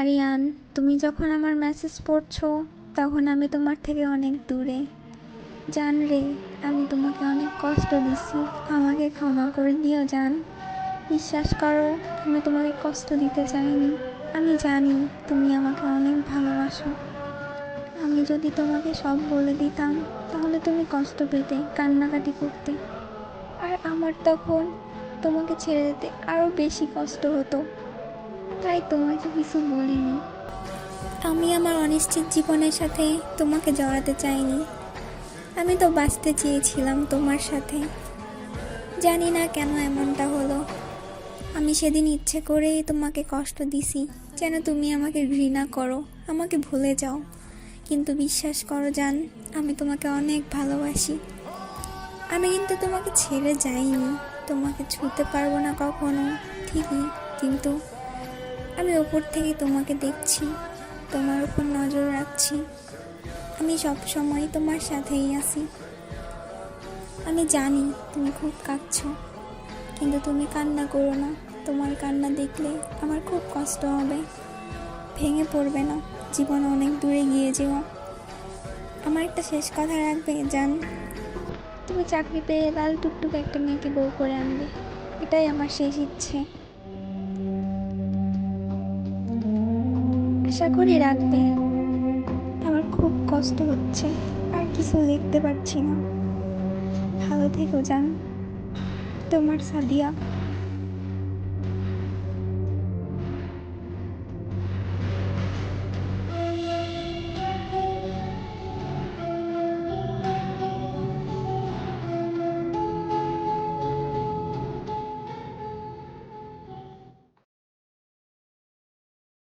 আরিয়ান, তুমি যখন আমার মেসেজ পড়ছো, তখন আমি তোমার থেকে অনেক দূরে। জান রে, আমি তোমাকে অনেক কষ্ট দিছি। আমাকে ক্ষমা করে দিও জান। বিশ্বাস করো, আমি তোমাকে কষ্ট দিতে চাইনি। আমি জানি তুমি আমাকে অনেক ভালোবাসো। আমি যদি তোমাকে সব বলে দিতাম, তাহলে তুমি কষ্ট পেতে, কান্নাকাটি করতে। আর আমার তখন তোমাকে ছেড়ে দিতে আরও বেশি কষ্ট হতো। তাই তোমাকে কিছু বলিনি। আমি আমার অনিশ্চিত জীবনের সাথে তোমাকে জড়াতে চাইনি। আমি তো বাঁচতে চেয়েছিলাম তোমার সাথে। জানি না কেন এমনটা হলো। আমি সেদিন ইচ্ছে করেই তোমাকে কষ্ট দিছি। যেন তুমি আমাকে ঘৃণা করো, আমাকে ভুলে যাও। কিন্তু বিশ্বাস করো জান, আমি তোমাকে অনেক ভালোবাসি। আমি কিন্তু তোমাকে ছেড়ে যাইনি। তোমাকে ছুঁতে পারব না কখনো, ঠিকই, কিন্তু আমি ওপর থেকে তোমাকে দেখছি, তোমার উপর নজর রাখছি। আমি সব সময় তোমার সাথেই আছি। আমি জানি তুমি খুব কাঁদছো, কিন্তু তুমি কান্না করো না। তোমার কান্না দেখলে আমার খুব কষ্ট হবে। ভেঙে পড়বে না, জীবন অনেক দূরে গিয়ে যেও। আমার একটা শেষ কথা রাখবে, জান। তুমি চাকরি পেয়ে লাল টুকটুক একটা মেয়েকে বউ করে আনবে। এটাই আমার শেষ ইচ্ছে। আশা করে রাখবে। আমার খুব কষ্ট হচ্ছে, আর কিছু লিখতে পারছি না। ভালো থেকো যান তোমার সাদিয়া।